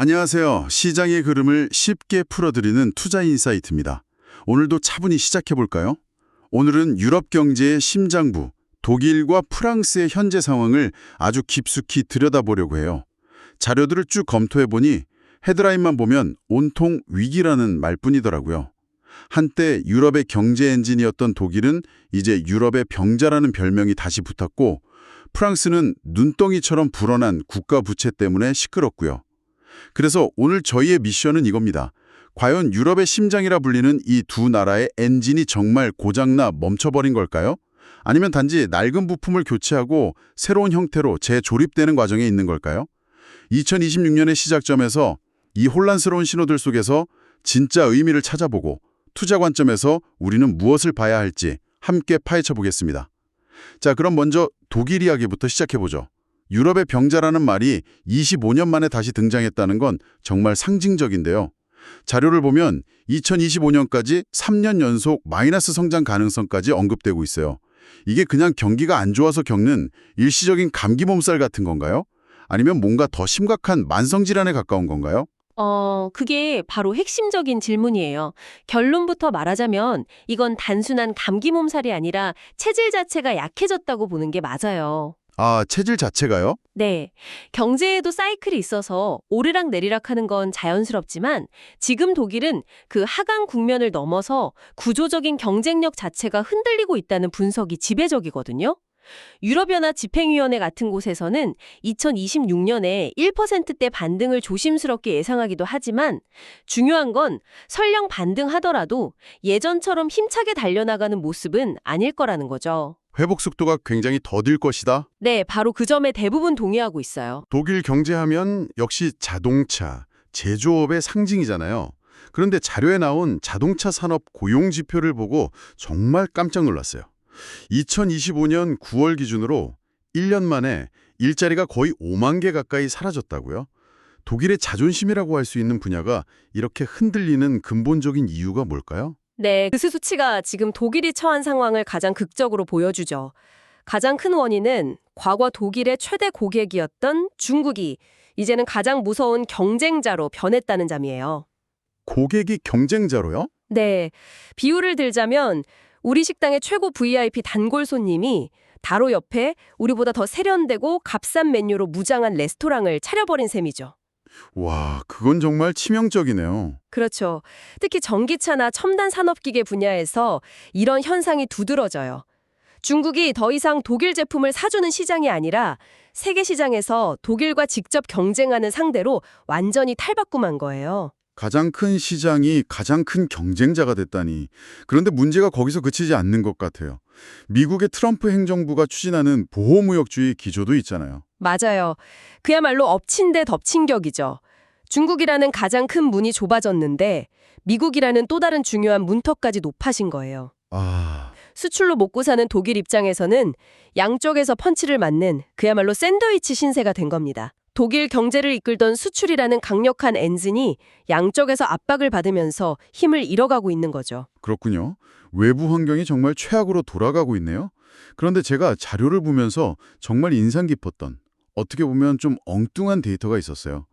안녕하세요. 시장의 흐름을 쉽게 풀어드리는 투자 인사이트입니다. 오늘도 차분히 시작해볼까요? 오늘은 유럽 경제의 심장부, 독일과 프랑스의 현재 상황을 아주 깊숙이 들여다보려고 해요. 자료들을 쭉 검토해보니 헤드라인만 보면 온통 위기라는 말뿐이더라고요. 한때 유럽의 경제 엔진이었던 독일은 이제 유럽의 병자라는 별명이 다시 붙었고 프랑스는 눈덩이처럼 불어난 국가 부채 때문에 시끄럽고요. 그래서 오늘 저희의 미션은 이겁니다. 과연 유럽의 심장이라 불리는 이 두 나라의 엔진이 정말 고장나 멈춰버린 걸까요? 아니면 단지 낡은 부품을 교체하고 새로운 형태로 재조립되는 과정에 있는 걸까요? 2026년의 시작점에서 이 혼란스러운 신호들 속에서 진짜 의미를 찾아보고 투자 관점에서 우리는 무엇을 봐야 할지 함께 파헤쳐 보겠습니다. 자, 그럼 먼저 독일 이야기부터 시작해보죠. 유럽의 병자라는 말이 25년 만에 다시 등장했다는 건 정말 상징적인데요. 자료를 보면 2025년까지 3년 연속 마이너스 성장 가능성까지 언급되고 있어요. 이게 그냥 경기가 안 좋아서 겪는 일시적인 감기 몸살 같은 건가요? 아니면 뭔가 더 심각한 만성 질환에 가까운 건가요? 어, 그게 바로 핵심적인 질문이에요. 결론부터 말하자면 이건 단순한 감기 몸살이 아니라 체질 자체가 약해졌다고 보는 게 맞아요. 아, 체질 자체가요? 네. 경제에도 사이클이 있어서 오르락 내리락 하는 건 자연스럽지만 지금 독일은 그 하강 국면을 넘어서 구조적인 경쟁력 자체가 흔들리고 있다는 분석이 지배적이거든요. 유럽연합 집행위원회 같은 곳에서는 2026년에 1%대 반등을 조심스럽게 예상하기도 하지만 중요한 건 설령 반등하더라도 예전처럼 힘차게 달려나가는 모습은 아닐 거라는 거죠. 회복 속도가 굉장히 더딜 것이다. 네, 바로 그 점에 대부분 동의하고 있어요. 독일 경제하면 역시 자동차, 제조업의 상징이잖아요. 그런데 자료에 나온 자동차 산업 고용 지표를 보고 정말 깜짝 놀랐어요. 2025년 9월 기준으로 1년 만에 일자리가 거의 5만 개 가까이 사라졌다고요? 독일의 자존심이라고 할 수 있는 분야가 이렇게 흔들리는 근본적인 이유가 뭘까요? 네, 그 수치가 지금 독일이 처한 상황을 가장 극적으로 보여주죠. 가장 큰 원인은 과거 독일의 최대 고객이었던 중국이 이제는 가장 무서운 경쟁자로 변했다는 점이에요. 고객이 경쟁자로요? 네, 비유를 들자면 우리 식당의 최고 VIP 단골 손님이 다로 옆에 우리보다 더 세련되고 값싼 메뉴로 무장한 레스토랑을 차려버린 셈이죠. 와, 그건 정말 치명적이네요. 그렇죠. 특히 전기차나 첨단 산업기계 분야에서 이런 현상이 두드러져요. 중국이 더 이상 독일 제품을 사주는 시장이 아니라 세계 시장에서 독일과 직접 경쟁하는 상대로 완전히 탈바꿈한 거예요. 가장 큰 시장이 가장 큰 경쟁자가 됐다니. 그런데 문제가 거기서 그치지 않는 것 같아요. 미국의 트럼프 행정부가 추진하는 보호무역주의 기조도 있잖아요. 맞아요. 그야말로 엎친 데 덮친 격이죠. 중국이라는 가장 큰 문이 좁아졌는데 미국이라는 또 다른 중요한 문턱까지 높아진 거예요. 아, 수출로 먹고 사는 독일 입장에서는 양쪽에서 펀치를 맞는 그야말로 샌드위치 신세가 된 겁니다. 독일 경제를 이끌던 수출이라는 강력한 엔진이 양쪽에서 압박을 받으면서 힘을 잃어가고 있는 거죠. 그렇군요. 외부 환경이 정말 최악으로 돌아가고 있네요. 그런데 제가 자료를 보면서 정말 인상 깊었던 어떻게 보면 좀 엉뚱한 데이터가 있었어요.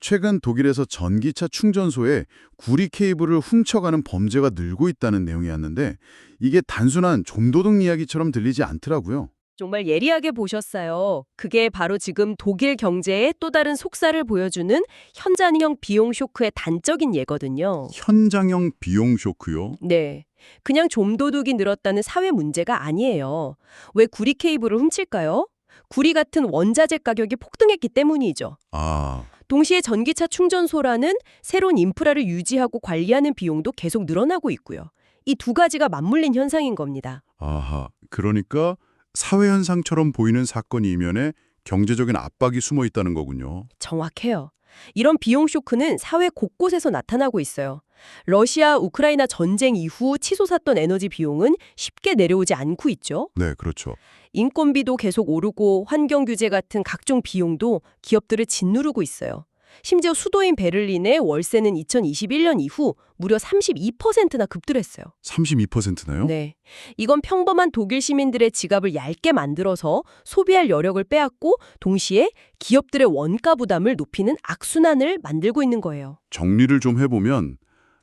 최근 독일에서 전기차 충전소에 구리 케이블을 훔쳐가는 범죄가 늘고 있다는 내용이었는데 이게 단순한 좀도둑 이야기처럼 들리지 않더라고요. 정말 예리하게 보셨어요. 그게 바로 지금 독일 경제의 또 다른 속살을 보여주는 현장형 비용 쇼크의 단적인 예거든요. 현장형 비용 쇼크요? 네. 그냥 좀도둑이 늘었다는 사회 문제가 아니에요. 왜 구리 케이블을 훔칠까요? 구리 같은 원자재 가격이 폭등했기 때문이죠. 아, 동시에 전기차 충전소라는 새로운 인프라를 유지하고 관리하는 비용도 계속 늘어나고 있고요. 이 두 가지가 맞물린 현상인 겁니다. 아하. 그러니까 사회 현상처럼 보이는 사건이 이면에 경제적인 압박이 숨어 있다는 거군요. 정확해요. 이런 비용 쇼크는 사회 곳곳에서 나타나고 있어요. 러시아 우크라이나 전쟁 이후 치솟았던 에너지 비용은 쉽게 내려오지 않고 있죠. 네, 그렇죠. 인건비도 계속 오르고 환경 규제 같은 각종 비용도 기업들을 짓누르고 있어요. 심지어 수도인 베를린의 월세는 2021년 이후 무려 32%나 급등했어요. 32%나요? 네. 이건 평범한 독일 시민들의 지갑을 얇게 만들어서 소비할 여력을 빼앗고 동시에 기업들의 원가 부담을 높이는 악순환을 만들고 있는 거예요. 정리를 좀 해보면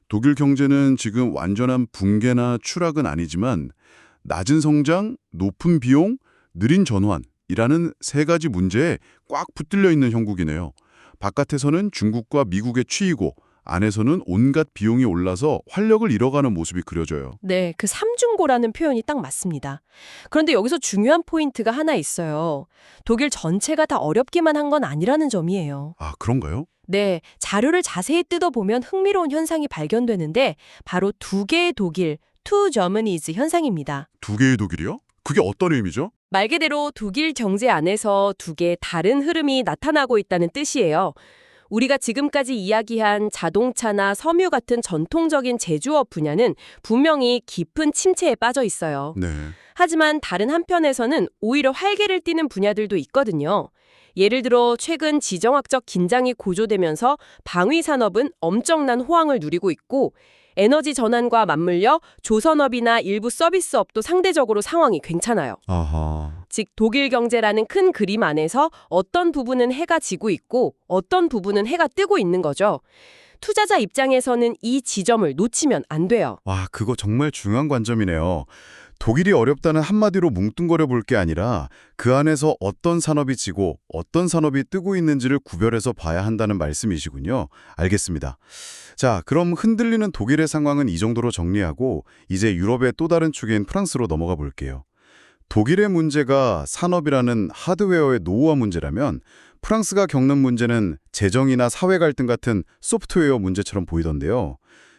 독일 경제는 지금 완전한 붕괴나 추락은 아니지만 낮은 성장, 높은 비용, 느린 전환이라는 세 가지 문제에 꽉 붙들려 있는 형국이네요. 바깥에서는 중국과 미국에 치이고 안에서는 온갖 비용이 올라서 활력을 잃어가는 모습이 그려져요. 네, 그 삼중고라는 표현이 딱 맞습니다. 그런데 여기서 중요한 포인트가 하나 있어요. 독일 전체가 다 어렵기만 한 건 아니라는 점이에요. 아, 그런가요? 네, 자료를 자세히 뜯어보면 흥미로운 현상이 발견되는데 바로 두 개의 독일, two Germanies 현상입니다. 두 개의 독일이요? 그게 어떤 의미죠? 말 그대로 독일 경제 안에서 두 개의 다른 흐름이 나타나고 있다는 뜻이에요. 우리가 지금까지 이야기한 자동차나 섬유 같은 전통적인 제조업 분야는 분명히 깊은 침체에 빠져 있어요. 네. 하지만 다른 한편에서는 오히려 활개를 띠는 분야들도 있거든요. 예를 들어 최근 지정학적 긴장이 고조되면서 방위 산업은 엄청난 호황을 누리고 있고 에너지 전환과 맞물려 조선업이나 일부 서비스업도 상대적으로 상황이 괜찮아요. 아하. 즉 독일 경제라는 큰 그림 안에서 어떤 부분은 해가 지고 있고 어떤 부분은 해가 뜨고 있는 거죠. 투자자 입장에서는 이 지점을 놓치면 안 돼요. 와, 그거 정말 중요한 관점이네요. 독일이 어렵다는 한마디로 뭉뚱거려 볼 게 아니라 그 안에서 어떤 산업이 지고 어떤 산업이 뜨고 있는지를 구별해서 봐야 한다는 말씀이시군요. 알겠습니다. 자, 그럼 흔들리는 독일의 상황은 이 정도로 정리하고 이제 유럽의 또 다른 축인 프랑스로 넘어가 볼게요. 독일의 문제가 산업이라는 하드웨어의 노후화 문제라면 프랑스가 겪는 문제는 재정이나 사회 갈등 같은 소프트웨어 문제처럼 보이던데요.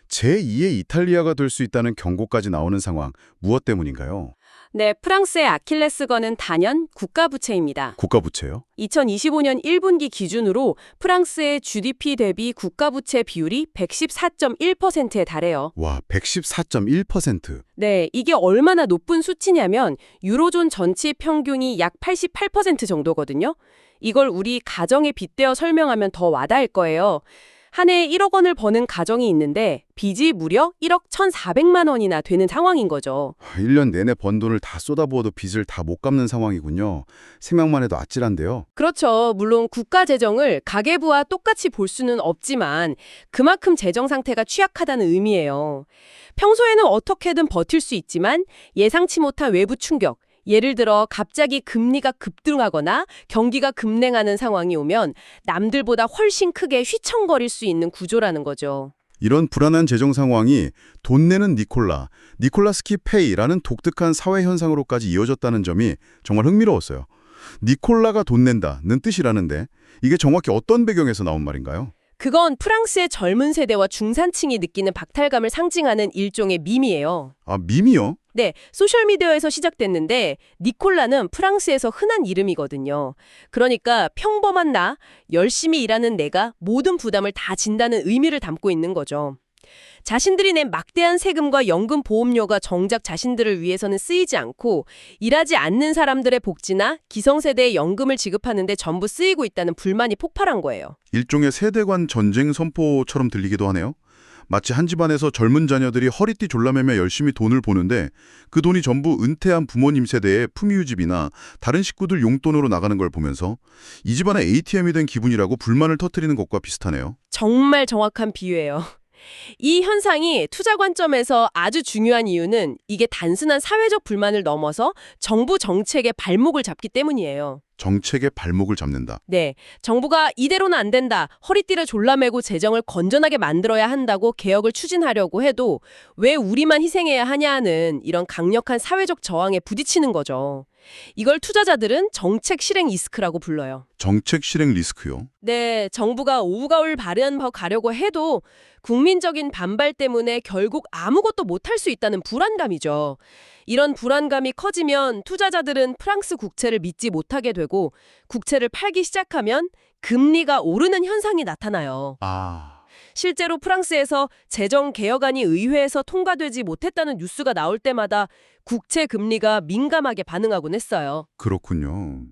제2의 이탈리아가 될 수 있다는 경고까지 나오는 상황, 무엇 때문인가요? 네, 프랑스의 아킬레스건은 단연 국가 부채입니다. 국가 부채요? 2025년 1분기 기준으로 프랑스의 GDP 대비 국가 부채 비율이 114.1%에 달해요. 와, 114.1%. 네, 이게 얼마나 높은 수치냐면 유로존 전체 평균이 약 88% 정도거든요. 이걸 우리 가정에 빗대어 설명하면 더 와닿을 거예요. 한 해에 1억 원을 버는 가정이 있는데 빚이 무려 1억 1,400만 원이나 되는 상황인 거죠. 1년 내내 번 돈을 다 쏟아부어도 빚을 다 못 갚는 상황이군요. 생각만 해도 아찔한데요. 그렇죠. 물론 국가 재정을 가계부와 똑같이 볼 수는 없지만 그만큼 재정 상태가 취약하다는 의미예요. 평소에는 어떻게든 버틸 수 있지만 예상치 못한 외부 충격, 예를 들어 갑자기 금리가 급등하거나 경기가 급냉하는 상황이 오면 남들보다 훨씬 크게 휘청거릴 수 있는 구조라는 거죠. 이런 불안한 재정 상황이 돈 내는 니콜라, 니콜라스키 페이라는 독특한 사회 현상으로까지 이어졌다는 점이 정말 흥미로웠어요. 니콜라가 돈 낸다는 뜻이라는데 이게 정확히 어떤 배경에서 나온 말인가요? 그건 프랑스의 젊은 세대와 중산층이 느끼는 박탈감을 상징하는 일종의 밈이에요. 아, 밈이요? 네, 소셜미디어에서 시작됐는데 니콜라는 프랑스에서 흔한 이름이거든요. 그러니까 평범한 나, 열심히 일하는 내가 모든 부담을 다 진다는 의미를 담고 있는 거죠. 자신들이 낸 막대한 세금과 연금 보험료가 정작 자신들을 위해서는 쓰이지 않고 일하지 않는 사람들의 복지나 기성세대의 연금을 지급하는 데 전부 쓰이고 있다는 불만이 폭발한 거예요. 일종의 세대관 전쟁 선포처럼 들리기도 하네요. 마치 한 집안에서 젊은 자녀들이 허리띠 졸라매며 열심히 돈을 보는데 그 돈이 전부 은퇴한 부모님 세대의 품위유지비나 다른 식구들 용돈으로 나가는 걸 보면서 이 집안의 ATM이 된 기분이라고 불만을 터뜨리는 것과 비슷하네요. 정말 정확한 비유예요. 이 현상이 투자 관점에서 아주 중요한 이유는 이게 단순한 사회적 불만을 넘어서 정부 정책의 발목을 잡기 때문이에요. 정책의 발목을 잡는다. 네, 정부가 이대로는 안 된다, 허리띠를 졸라매고 재정을 건전하게 만들어야 한다고 개혁을 추진하려고 해도 왜 우리만 희생해야 하냐는 이런 강력한 사회적 저항에 부딪히는 거죠. 이걸 투자자들은 정책 실행 리스크라고 불러요. 정책 실행 리스크요. 네, 정부가 오가울 발현하고 가려고 해도 국민적인 반발 때문에 결국 아무것도 못할 수 있다는 불안감이죠. 이런 불안감이 커지면 투자자들은 프랑스 국채를 믿지 못하게 되고 국채를 팔기 시작하면 금리가 오르는 현상이 나타나요. 아, 실제로 프랑스에서 재정 개혁안이 의회에서 통과되지 못했다는 뉴스가 나올 때마다 국채 금리가 민감하게 반응하곤 했어요. 그렇군요.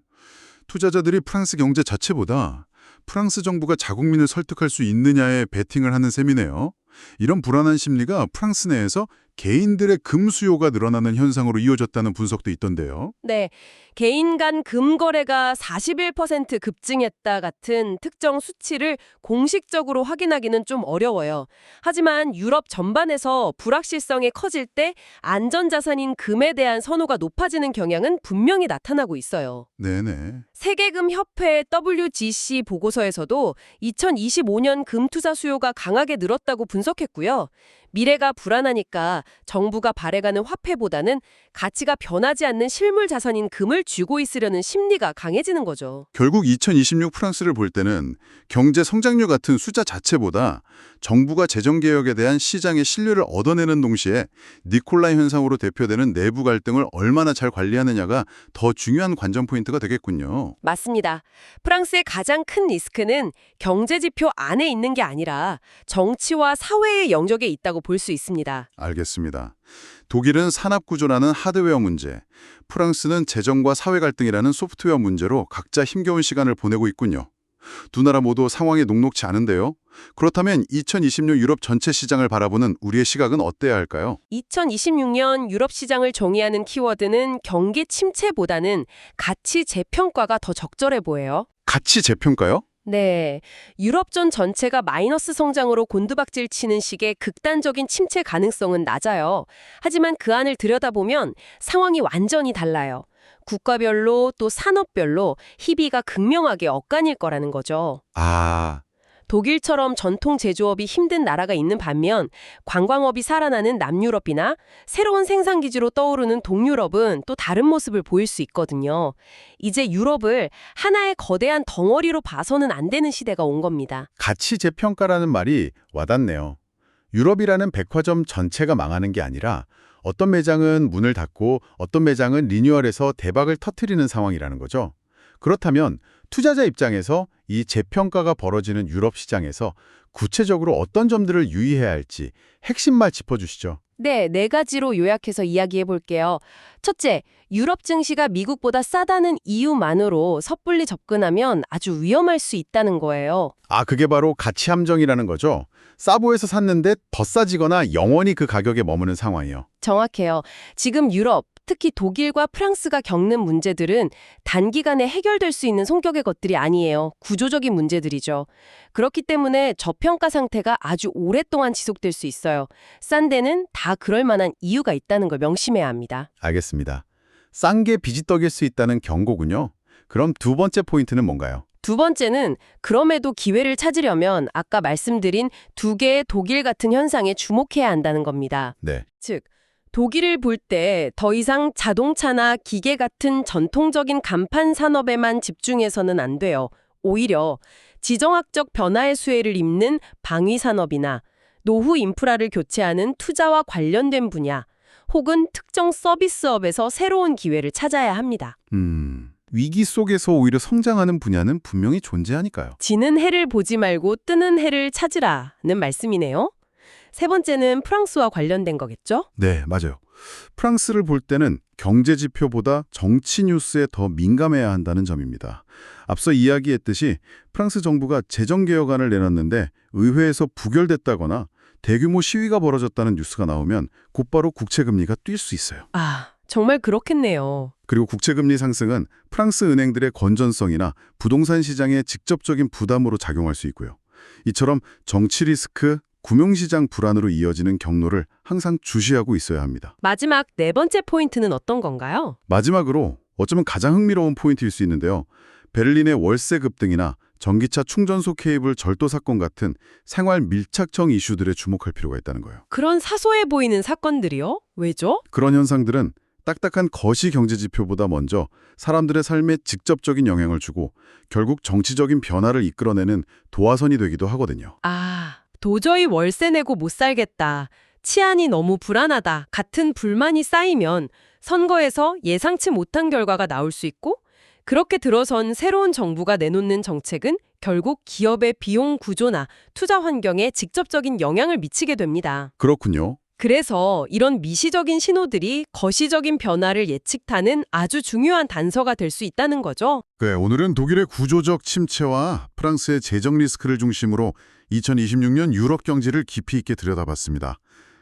투자자들이 프랑스 경제 자체보다 프랑스 정부가 자국민을 설득할 수 있느냐에 베팅을 하는 셈이네요. 이런 불안한 심리가 프랑스 내에서 개인들의 금 수요가 늘어나는 현상으로 이어졌다는 분석도 있던데요. 네, 개인 간 금거래가 41% 급증했다 같은 특정 수치를 공식적으로 확인하기는 좀 어려워요. 하지만 유럽 전반에서 불확실성이 커질 때 안전자산인 금에 대한 선호가 높아지는 경향은 분명히 나타나고 있어요. 네네. 세계금협회 WGC 보고서에서도 2025년 금 투자 수요가 강하게 늘었다고 분석했고요. 미래가 불안하니까 정부가 발행하는 화폐보다는 가치가 변하지 않는 실물 자산인 금을 쥐고 있으려는 심리가 강해지는 거죠. 결국 2026 프랑스를 볼 때는 경제 성장률 같은 숫자 자체보다 정부가 재정개혁에 대한 시장의 신뢰를 얻어내는 동시에 니콜라이 현상으로 대표되는 내부 갈등을 얼마나 잘 관리하느냐가 더 중요한 관전 포인트가 되겠군요. 맞습니다. 프랑스의 가장 큰 리스크는 경제 지표 안에 있는 게 아니라 정치와 사회의 영역에 있다고 볼 수 있습니다. 알겠습니다. 독일은 산업구조라는 하드웨어 문제, 프랑스는 재정과 사회 갈등이라는 소프트웨어 문제로 각자 힘겨운 시간을 보내고 있군요. 두 나라 모두 상황이 녹록치 않은데요. 그렇다면 2026 유럽 전체 시장을 바라보는 우리의 시각은 어때야 할까요? 2026년 유럽 시장을 정의하는 키워드는 경기 침체보다는 가치 재평가가 더 적절해 보여요. 가치 재평가요? 네. 유럽전 전체가 마이너스 성장으로 곤두박질 치는 식의 극단적인 침체 가능성은 낮아요. 하지만 그 안을 들여다보면 상황이 완전히 달라요. 국가별로 또 산업별로 희비가 극명하게 엇간일 거라는 거죠. 아, 독일처럼 전통 제조업이 힘든 나라가 있는 반면 관광업이 살아나는 남유럽이나 새로운 생산 기지로 떠오르는 동유럽은 또 다른 모습을 보일 수 있거든요. 이제 유럽을 하나의 거대한 덩어리로 봐서는 안 되는 시대가 온 겁니다. 가치 재평가라는 말이 와닿네요. 유럽이라는 백화점 전체가 망하는 게 아니라 어떤 매장은 문을 닫고 어떤 매장은 리뉴얼해서 대박을 터트리는 상황이라는 거죠. 그렇다면 투자자 입장에서 이 재평가가 벌어지는 유럽 시장에서 구체적으로 어떤 점들을 유의해야 할지 핵심만 짚어주시죠. 네, 네 가지로 요약해서 이야기해 볼게요. 첫째, 유럽 증시가 미국보다 싸다는 이유만으로 섣불리 접근하면 아주 위험할 수 있다는 거예요. 아, 그게 바로 가치 함정이라는 거죠. 싸보에서 샀는데 더 싸지거나 영원히 그 가격에 머무는 상황이요. 정확해요. 지금 유럽, 특히 독일과 프랑스가 겪는 문제들은 단기간에 해결될 수 있는 성격의 것들이 아니에요. 구조적인 문제들이죠. 그렇기 때문에 저평가 상태가 아주 오랫동안 지속될 수 있어요. 싼 데는 다 그럴 만한 이유가 있다는 걸 명심해야 합니다. 알겠습니다. 싼 게 비지떡일 수 있다는 경고군요. 그럼 두 번째 포인트는 뭔가요? 두 번째는 그럼에도 기회를 찾으려면 아까 말씀드린 두 개의 독일 같은 현상에 주목해야 한다는 겁니다. 네. 즉, 독일을 볼 때 더 이상 자동차나 기계 같은 전통적인 간판 산업에만 집중해서는 안 돼요. 오히려 지정학적 변화의 수혜를 입는 방위 산업이나 노후 인프라를 교체하는 투자와 관련된 분야 혹은 특정 서비스업에서 새로운 기회를 찾아야 합니다. 음, 위기 속에서 오히려 성장하는 분야는 분명히 존재하니까요. 지는 해를 보지 말고 뜨는 해를 찾으라는 말씀이네요. 세 번째는 프랑스와 관련된 거겠죠? 네, 맞아요. 프랑스를 볼 때는 경제 지표보다 정치 뉴스에 더 민감해야 한다는 점입니다. 앞서 이야기했듯이 프랑스 정부가 재정개혁안을 내놨는데 의회에서 부결됐다거나 대규모 시위가 벌어졌다는 뉴스가 나오면 곧바로 국채금리가 뛸 수 있어요. 아, 정말 그렇겠네요. 그리고 국채금리 상승은 프랑스 은행들의 건전성이나 부동산 시장에 직접적인 부담으로 작용할 수 있고요. 이처럼 정치 리스크, 금융시장 불안으로 이어지는 경로를 항상 주시하고 있어야 합니다. 마지막 네 번째 포인트는 어떤 건가요? 마지막으로 어쩌면 가장 흥미로운 포인트일 수 있는데요. 베를린의 월세 급등이나 전기차 충전소 케이블 절도 사건 같은 생활 밀착형 이슈들에 주목할 필요가 있다는 거예요. 그런 사소해 보이는 사건들이요? 왜죠? 그런 현상들은 딱딱한 거시 경제 지표보다 먼저 사람들의 삶에 직접적인 영향을 주고 결국 정치적인 변화를 이끌어내는 도화선이 되기도 하거든요. 아, 도저히 월세 내고 못 살겠다. 치안이 너무 불안하다. 같은 불만이 쌓이면 선거에서 예상치 못한 결과가 나올 수 있고 그렇게 들어선 새로운 정부가 내놓는 정책은 결국 기업의 비용 구조나 투자 환경에 직접적인 영향을 미치게 됩니다. 그렇군요. 그래서 이런 미시적인 신호들이 거시적인 변화를 예측하는 아주 중요한 단서가 될 수 있다는 거죠. 네, 오늘은 독일의 구조적 침체와 프랑스의 재정 리스크를 중심으로 2026년 유럽 경제를 깊이 있게 들여다봤습니다.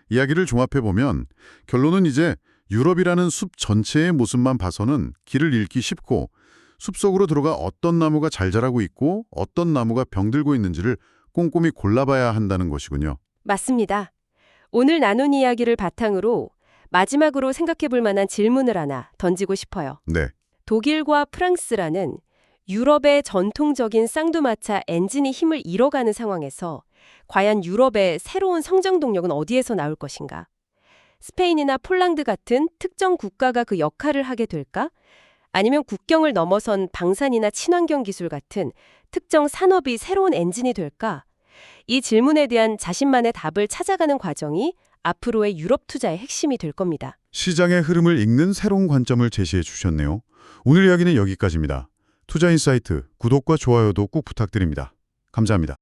이야기를 종합해보면 결론은 이제 유럽이라는 숲 전체의 모습만 봐서는 길을 잃기 쉽고 숲속으로 들어가 어떤 나무가 잘 자라고 있고 어떤 나무가 병들고 있는지를 꼼꼼히 골라봐야 한다는 것이군요. 맞습니다. 오늘 나눈 이야기를 바탕으로 마지막으로 생각해 볼 만한 질문을 하나 던지고 싶어요. 네, 독일과 프랑스라는 유럽의 전통적인 쌍두마차 엔진이 힘을 잃어가는 상황에서 과연 유럽의 새로운 성장 동력은 어디에서 나올 것인가? 스페인이나 폴란드 같은 특정 국가가 그 역할을 하게 될까? 아니면 국경을 넘어선 방산이나 친환경 기술 같은 특정 산업이 새로운 엔진이 될까? 이 질문에 대한 자신만의 답을 찾아가는 과정이 앞으로의 유럽 투자의 핵심이 될 겁니다. 시장의 흐름을 읽는 새로운 관점을 제시해 주셨네요. 오늘 이야기는 여기까지입니다. 투자 인사이트 구독과 좋아요도 꼭 부탁드립니다. 감사합니다.